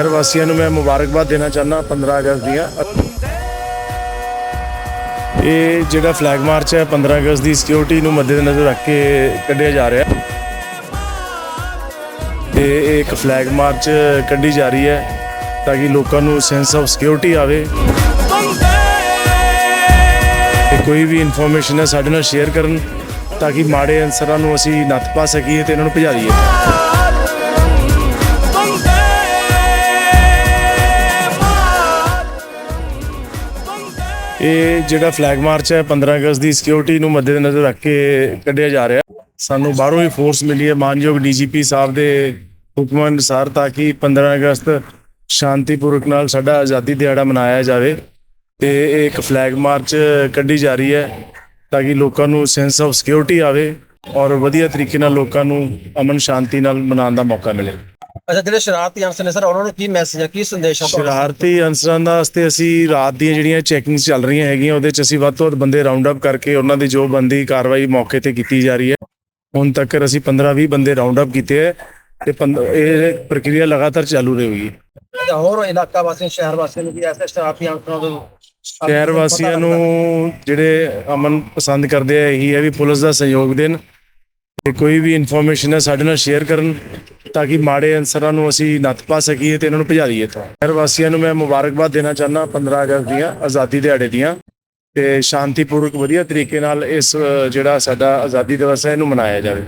ਸ਼ਹਿਰ ਵਾਸੀਆਂ ਨੂੰ ਮੈਂ ਮੁਬਾਰਕਬਾਦ ਦੇਣਾ ਚਾਹੁੰਦਾ 15 ਅਗਸਤ ਦੀਆਂ। ਇਹ ਜਿਹੜਾ ਫਲੈਗ ਮਾਰਚ ਹੈ 15 ਅਗਸਤ ਦੀ ਸਿਕਿਉਰਿਟੀ ਨੂੰ ਮੱਦੇਨਜ਼ਰ ਰੱਖ ਕੇ ਕੱਢਿਆ ਜਾ ਰਿਹਾ। ਤੇ ਇਹ ਇੱਕ ਫਲੈਗ ਮਾਰਚ ਕੱਢੀ ਜਾ ਰਹੀ ਹੈ, ਤਾਂ ਕਿ ਲੋਕਾਂ ਨੂੰ ਸੈਂਸ ਆਫ ਸਿਕਿਉਰਿਟੀ ਆਵੇ। ਤੇ ਕੋਈ ਵੀ ਇਨਫੋਰਮੇਸ਼ਨ ਹੈ, ਸਾਡੇ ਨਾਲ ਸ਼ੇਅਰ ਕਰਨ, ਤਾਂ ਕਿ ਮਾੜੇ ਅਨਸਰਾਂ ਨੂੰ ਅਸੀਂ ਨੱਥ ਪਾ ਸਕੀਏ ਤੇ ਇਹਨਾਂ ਨੂੰ ਭਜਾ ਦਈਏ। ਇਹ ਜਿਹੜਾ ਫਲੈਗ ਮਾਰਚ ਹੈ 15 ਅਗਸਤ ਦੀ ਸਿਕਿਉਰਿਟੀ ਨੂੰ ਮੱਦੇਨਜ਼ਰ ਰੱਖ ਕੇ ਕੱਢਿਆ ਜਾ ਰਿਹਾ। ਸਾਨੂੰ ਬਾਹਰੋਂ ਹੀ ਫੋਰਸ ਮਿਲੀ ਹੈ। ਮਾਨਯੋਗ ਡੀਜੀਪੀ ਸਾਹਿਬ ਦੇ ਹੁਕਮਾਂ ਅਨੁਸਾਰ ਤਾਂ ਕਿ 15 ਅਗਸਤ ਸ਼ਾਂਤੀਪੂਰਵਕ ਨਾਲ ਸਾਡਾ ਆਜ਼ਾਦੀ ਦਿਹਾੜਾ ਮਨਾਇਆ ਜਾਵੇ ਤੇ ਇਹ ਇੱਕ ਫਲੈਗ ਮਾਰਚ ਕੱਢੀ ਜਾ ਰਹੀ ਹੈ ਤਾਂ ਕਿ ਲੋਕਾਂ ਨੂੰ ਸੈਂਸ ਆਫ ਸਿਕਿਉਰਿਟੀ ਆਵੇ ਔਰ ਵਧੀਆ ਤਰੀਕੇ ਨਾਲ ਲੋਕਾਂ ਨੂੰ ਅਮਨ ਸ਼ਾਂਤੀ ਨਾਲ ਮਨਾਉਣ ਦਾ ਮੌਕਾ ਮਿਲੇ। ਅੱਛਾ ਜਿਹੜੇ ਸ਼ਰਾਰਤੀ ਅੰਸਰ ਨੇ ਸਰ ਉਹਨਾਂ ਨੂੰ ਕੀ ਮੈਸੇਜ ਹੈ ਕੀ ਸੰਦੇਸ਼ ਹੈ? ਸ਼ਰਾਰਤੀ ਅਨਸਰਾਂ ਦਾ ਵਾਸਤੇ ਅਸੀਂ ਰਾਤ ਦੀਆਂ ਜਿਹੜੀਆਂ ਚੈਕਿੰਗਸ ਚੱਲ ਰਹੀਆਂ ਹੈਗੀਆਂ ਉਹਦੇ ਚ ਅਸੀਂ ਵੱਧ ਤੋਂ ਵੱਧ ਬੰਦੇ ਰਾਉਂਡ ਅਪ ਕਰਕੇ ਉਹਨਾਂ ਦੀ ਜੋ ਬੰਦੀ ਕਾਰਵਾਈ ਮੌਕੇ ਤੇ ਕੀਤੀ ਜਾ ਰਹੀ ਹੈ। ਹੁਣ ਤੱਕ ਅਸੀਂ 15-20 ਬੰਦੇ ਰਾਉਂਡ ਅਪ ਕੀਤੇ ਹੈ ਤੇ ਪੰਦ- ਇਹ ਪ੍ਰਕਿਰਿਆ ਲਗਾਤਾਰ ਚਾਲੂ ਰਹੇਗੀ। ਤੇ ਹੋਰ ਇਲਾਕਾ ਵਾਸੀਆਂ ਸ਼ਹਿਰ ਵਾਸੀਆਂ ਨੂੰ ਵੀ ਐਸੇ ਸ਼ਰਾਰਤੀ ਅੰਸਰਾਂ ਤੋਂ ਸ਼ਹਿਰ ਵਾਸੀਆਂ ਨੂੰ ਜਿਹੜੇ ਅਮਨ ਪਸੰਦ ਕਰਦੇ ਆ ਇਹੀ ਹੈ ਵੀ ਪੁਲਿਸ ਦਾ ਸਹਿਯੋਗ ਦੇਣ ਤੇ ਕੋਈ ਵੀ ਇਨਫੋਰਮੇਸ਼ਨ ਹੈ ਸਾਡੇ ਨਾਲ ਸ਼ੇਅਰ ਕਰਨ। ਤਾਂ ਕਿ ਮਾੜੇ ਅਨਸਰਾਂ ਨੂੰ ਅਸੀਂ ਨੱਥ ਪਾ ਸਕੀਏ ਤੇ ਇਹਨਾਂ ਨੂੰ ਭਜਾ ਦਈਏ ਤੋਂ ਸ਼ਹਿਰ ਵਾਸੀਆਂ ਨੂੰ ਮੈਂ ਮੁਬਾਰਕਬਾਦ ਦੇਣਾ ਚਾਹੁੰਦਾ 15 ਅਗਸਤ ਦੀਆਂ, ਆਜ਼ਾਦੀ ਦਿਹਾੜੇ ਦੀਆਂ। ਤੇ ਸ਼ਾਂਤੀਪੂਰਵਕ ਵਧੀਆ ਤਰੀਕੇ ਨਾਲ ਇਸ ਜਿਹੜਾ ਸਾਡਾ ਆਜ਼ਾਦੀ ਦਿਵਸ ਹੈ, ਇਹਨੂੰ ਮਨਾਇਆ ਜਾਵੇ।